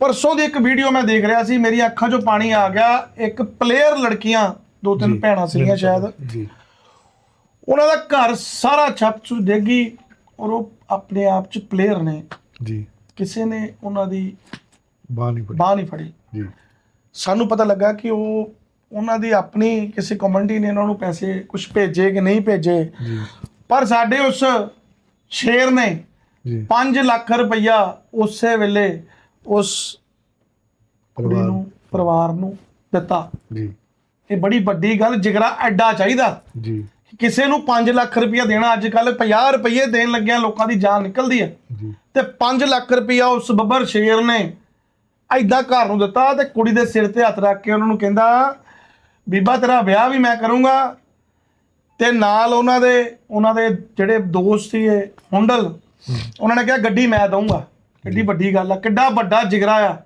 ਪਰਸੋਂ ਦੀ ਇੱਕ ਵੀਡੀਓ ਮੈਂ ਦੇਖ ਰਿਹਾ ਸੀ ਮੇਰੀ ਅੱਖਾਂ 'ਚੋਂ ਪਾਣੀ ਆ ਗਿਆ। ਇੱਕ ਪਲੇਅਰ ਲੜਕੀਆਂ ਦੋ ਤਿੰਨ ਭੈਣਾਂ ਸੀਗੀਆਂ ਸ਼ਾਇਦ। ਜੀ। ਉਹਨਾਂ ਦਾ ਘਰ ਸਾਰਾ ਛੱਤ 'ਚ ਡੇਗੀ ਔਰ ਉਹ ਆਪਣੇ ਆਪ 'ਚ ਪਲੇਅਰ ਨੇ। ਜੀ। ਕਿਸੇ ਨੇ ਉਹਨਾਂ ਦੀ ਬਾਹ ਨਹੀਂ ਪੜੀ ਬਾਹ ਨਹੀਂ ਫੜੀ। ਜੀ। ਸਾਨੂੰ ਪਤਾ ਲੱਗਾ ਕਿ ਉਹ ਉਹਨਾਂ ਦੀ ਆਪਣੀ ਕਿਸੇ ਕਮਿਊਨਿਟੀ ਨੇ ਉਹਨਾਂ ਨੂੰ ਪੈਸੇ ਕੁਝ ਭੇਜੇ ਕਿ ਨਹੀਂ ਭੇਜੇ। ਜੀ। ਪਰ ਸਾਡੇ ਉਸ ਸ਼ੇਰ ਨੇ ਜੀ। 5 ਲੱਖ ਰੁਪਈਆ ਉਸੇ ਵੇਲੇ ਉਸ ਕੁੜੀ ਪਰਿਵਾਰ। ਨੂੰ ਪਰਿਵਾਰ ਨੂੰ ਦਿੱਤਾ। ਜੀ। ਇਹ ਬੜੀ ਵੱਡੀ ਗੱਲ ਜਿਗਰਾ ਐਡਾ ਚਾਹੀਦਾ। ਜੀ। ਕਿਸੇ ਨੂੰ 5 ਲੱਖ ਰੁਪਈਆ ਦੇਣਾ ਅੱਜ ਕੱਲ 50 ਰੁਪਏ ਦੇਣ ਲੱਗਿਆ ਲੋਕਾਂ ਦੀ ਜਾਨ ਨਿਕਲਦੀ ਹੈ। ਤੇ 5 ਲੱਖ ਰੁਪਈਆ ਉਸ ਬੱਬਰ ਸ਼ੇਰ ਨੇ ਐਦਾਂ ਘਰ ਨੂੰ ਦਿੱਤਾ ਤੇ ਕੁੜੀ ਦੇ ਸਿਰ ਤੇ ਹੱਥ ਰੱਖ ਕੇ ਉਹਨਾਂ ਨੂੰ ਕਹਿੰਦਾ ਬੀਬਾ ਤੇਰਾ ਵਿਆਹ ਵੀ ਮੈਂ ਕਰੂੰਗਾ। ਤੇ ਨਾਲ ਉਹਨਾਂ ਦੇ ਉਹਨਾਂ ਦੇ ਜਿਹੜੇ ਦੋਸਤ ਸੀ ਇਹ ਹੁੰਡਲ ਉਹਨਾਂ ਨੇ ਕਿਹਾ ਗੱਡੀ ਮੈਂ ਦਊਂਗਾ। ਕਿੱਡੀ ਵੱਡੀ ਗੱਲ ਆ ਕਿੱਡਾ ਵੱਡਾ ਜਿਗਰਾ ਆ।